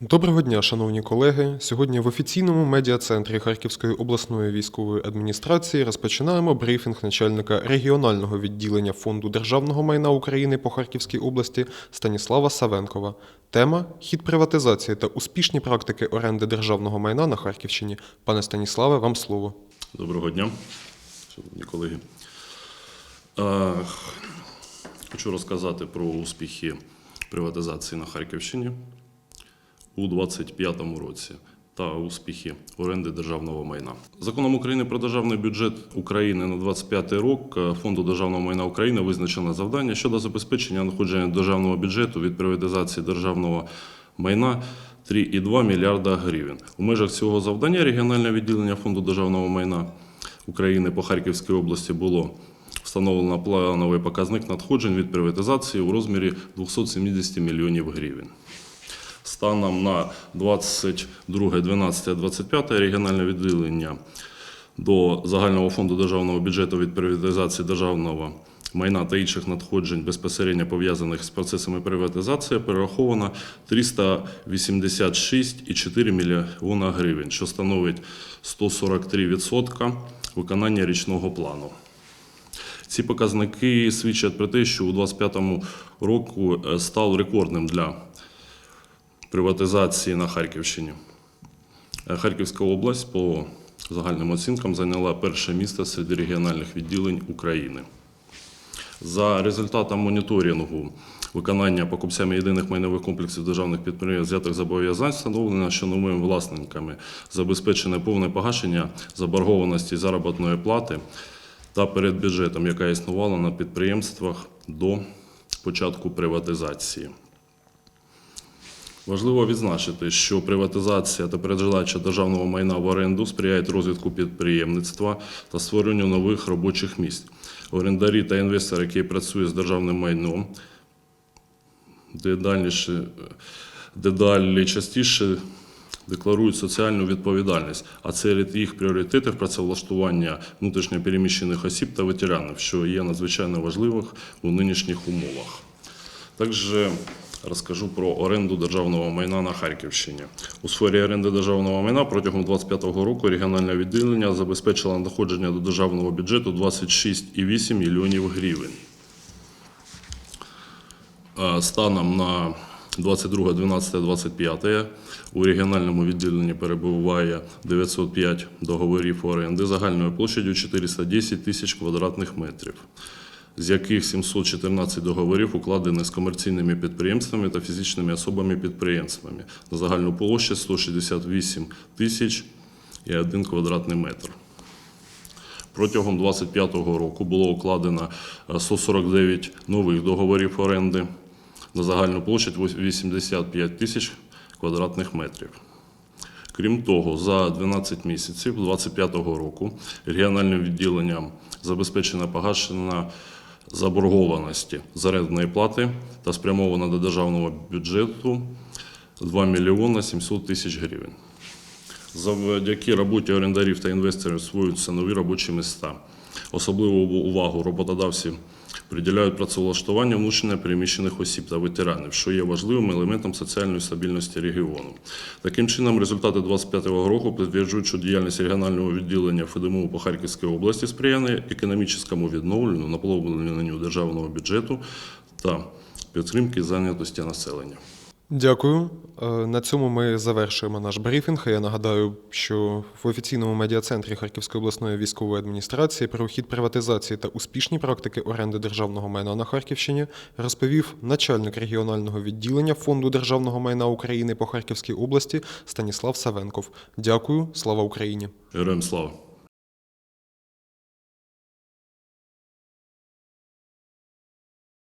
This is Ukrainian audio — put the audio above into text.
Доброго дня, шановні колеги. Сьогодні в офіційному медіа-центрі Харківської обласної військової адміністрації розпочинаємо брифінг начальника регіонального відділення Фонду державного майна України по Харківській області Станіслава Савенкова. Тема хід приватизації та успішні практики оренди державного майна на Харківщині. Пане Станіславе, вам слово. Доброго дня, шановні колеги. Хочу розказати про успіхи приватизації на Харківщині у 2025 році та успіхи оренди державного майна. Законом України про державний бюджет України на 2025 рік е, Фонду державного майна України визначено завдання щодо забезпечення надходження державного бюджету від приватизації державного майна 3,2 мільярда гривень. У межах цього завдання регіональне відділення Фонду державного майна України по Харківській області було встановлено плановий показник надходжень від приватизації у розмірі 270 мільйонів гривень. Станом на 22.12.25 регіональне відділення до загального фонду державного бюджету від приватизації державного майна та інших надходжень безпосередньо пов'язаних з процесами приватизації перераховано 386,4 мільйона гривень, що становить 143% виконання річного плану. Ці показники свідчать про те, що у 2025 року е, став рекордним для приватизації на Харківщині. Е, Харківська область по загальним оцінкам зайняла перше місце серед регіональних відділень України. За результатом моніторингу виконання покупцями єдиних майнових комплексів державних підприємств взятих зобов'язань встановлено, що новими власниками забезпечене повне погашення заборгованості заробітної плати та перед бюджетом, яка існувала на підприємствах до початку приватизації. Важливо відзначити, що приватизація та передача державного майна в оренду сприяють розвитку підприємництва та створенню нових робочих місць. Орендарі та інвестори, які працюють з державним майном, дедальніше, дедалі частіше декларують соціальну відповідальність, а серед їх пріоритетів працевлаштування внутрішньопереміщених осіб та ветеранів, що є надзвичайно важливих у нинішніх умовах. Також розкажу про оренду державного майна на Харківщині. У сфері оренди державного майна протягом 2025 року регіональне відділення забезпечило надходження до державного бюджету 26,8 мільйонів гривень. Станом на 22.12.25 у регіональному відділенні перебуває 905 договорів оренди загальною площадю 410 тисяч квадратних метрів, з яких 714 договорів укладені з комерційними підприємствами та фізичними особами-підприємствами на загальну площу 168 тисяч і 1 квадратний метр. Протягом 2025 року було укладено е, 149 нових договорів оренди на загальну площадь 85 тисяч квадратних метрів. Крім того, за 12 місяців 2025 року регіональним відділенням забезпечено погашення заборгованості з орендної плати та спрямовано до державного бюджету 2 мільйони 700 тисяч гривень. Завдяки роботі орендарів та інвесторів створюються нові робочі місця. Особливу увагу роботодавці приділяють працевлаштування внутрішньо переміщених осіб та ветеранів, що є важливим елементом соціальної стабільності регіону. Таким чином, результати 2025 року підтверджують, що діяльність регіонального відділення ФДМУ по Харківській області сприяє економічному відновленню, наповненню державного бюджету та підтримки зайнятості населення. Дякую. Е, На цьому ми завершуємо наш брифінг. Я нагадаю, що в офіційному медіа-центрі Харківської обласної військової адміністрації про хід приватизації та успішні практики оренди державного майна на Харківщині розповів начальник регіонального відділення Фонду державного майна України по Харківській області Станіслав Савенков. Дякую, слава Україні! Героям слава!